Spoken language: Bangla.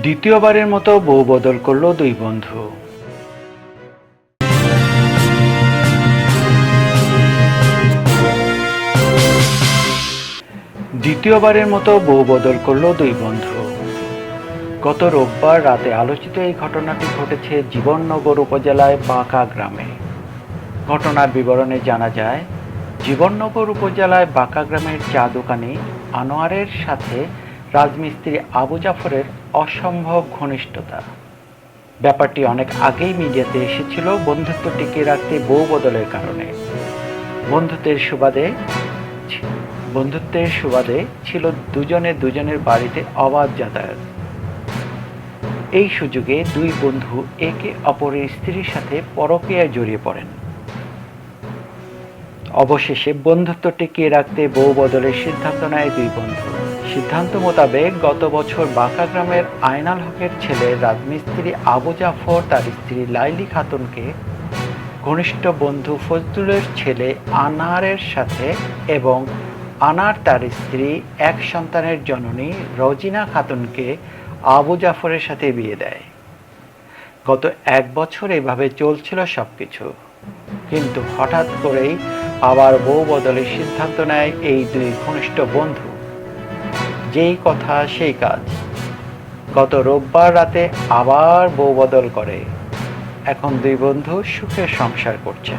দ্বিতীয়বারের মতো বউ বদল করল দুই বন্ধু। দ্বিতীয়বারের মতো বউ বদল করল দুই বন্ধু। গত রোববার রাতে আলোচিত এই ঘটনাটি ঘটেছে জীবননগর উপজেলায় বাঁকা গ্রামে। ঘটনার বিবরণে জানা যায়, জীবননগর উপজেলায় বাঁকা গ্রামের চা দোকানে আনোয়ারের সাথে রাজমিস্ত্রি আবু জাফরের অসম্ভব ঘনিষ্ঠতা। ব্যাপারটি অনেক আগেই মিডিয়াতে এসেছিল, বন্ধুত্ব টিকিয়ে রাখতে বউ বদলের কারণে। বন্ধুত্বের সুবাদে বন্ধুত্বের সুবাদে ছিল দুজনে দুজনের বাড়িতে অবাধ যাতায়াত। এই সুযোগে দুই বন্ধু একে অপরের স্ত্রীর সাথে পরকীয়ায় জড়িয়ে পড়েন। অবশেষে বন্ধুত্ব টিকিয়ে রাখতে বউ বদলের সিদ্ধান্ত নেয় দুই বন্ধু। সিদ্ধান্ত মোতাবেক গত বছর বাঁকা গ্রামের আয়নাল হকের ছেলে রাজমিস্ত্রি আবু জাফর তার স্ত্রী লাইলি খাতুনকে ঘনিষ্ঠ বন্ধু ফজলুলের ছেলে আনারের সাথে এবং আনার তার স্ত্রী এক সন্তানের জননী রজিনা খাতুনকে আবু জাফরের সাথে বিয়ে দেয়। গত এক বছর এভাবে চলছিল সব কিছু কিন্তু হঠাৎ করেই আবার বউ বদলের সিদ্ধান্ত নেয় এই দুই ঘনিষ্ঠ বন্ধু। যেই কথা সেই কাজ। গত রোববার রাতে আবার বউ বদল করে। এখন দুই বন্ধু সুখের সংসার করছেন।